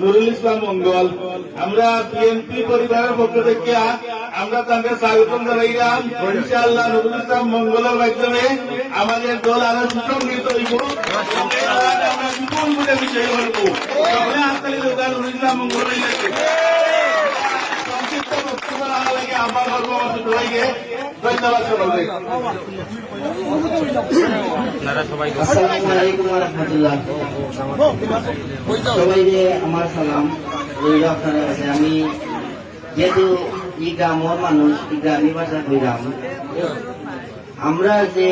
নুরুল ইসলাম মঙ্গল, আমরা বিএনপি পরিবারের পক্ষ থেকে, আমরা তাকে স্বাগতম জানাইলাম। ইনশাআল্লাহ নুরুল ইসলাম মঙ্গলের মাধ্যমে আমাদের দল আরও সুসংগৃহীত হইব। আমরা বিপুল বলে বিজয়ী হইব সকলে আজকাল দোকান নুরুল ইসলাম মঙ্গল আমার আমার সবাইকে ধন্যবাদ সকলকে আমার সালাম। রইল আমি যেহেতু এই গ্রামের মানুষ এই গ্রামী ভাষা কইরাম। আমরা যে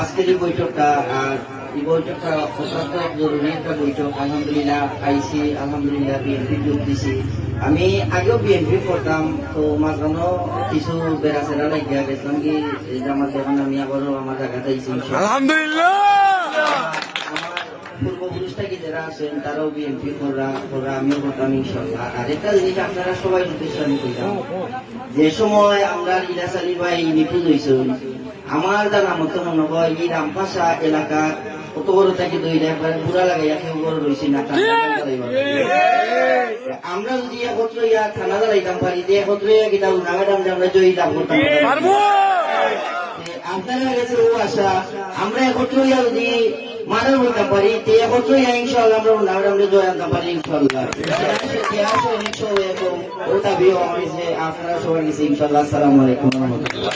আজকের এই বৈঠকটা, আর এই বৈঠকটা অত্যন্ত জরুরি একটা বৈঠক। আলহামদুলিল্লাহ আইসি আলহামদুলিল্লাহ বিএনপি যোগ দিছি। আমি আগেও বিএনপি করতাম তো মাঝখানো কিছু বেড়াচেরা লাগিয়া গেছিলাম কি আমার এখন আমি আবারও আমার জায়গাতে আইসি ইনশাআল্লাহ। আমার পূর্বপুরুষটাকে যারা আছেন তারাও বিএনপি করা করা আমিও করতাম ইনশাল্লাহ আর একটা জিনিস আপনারা সবাই উদ্দেশ্য আমি যে সময় আমরা ইলাস আলী ভাই নিখোঁজ হয়েছিল আমার জানা মতো মনে হয় এই রামপাশা এলাকা কত বড় থেকে দইলে একবার বুড়া লাগাইয়া কেউ বড় রয়েছে না আমরা যদি একত্র ইয়া থানা দাঁড়াইতাম পারি যে একত্র ইয়া আমরা জয়ী লাভ করতাম। আপনারা কাছে ও আশা আমরা একত্র ইয়া যদি মারার বলতে পারি তে একত্র ইয়া ইনশাআল্লাহ আমরা উনাগাটা আমরা জয় আনতে পারি যে আপনারা সবাই গেছে ইনশাআল্লাহ। আসসালামু আলাইকুম। রাহমাতুল্লাহ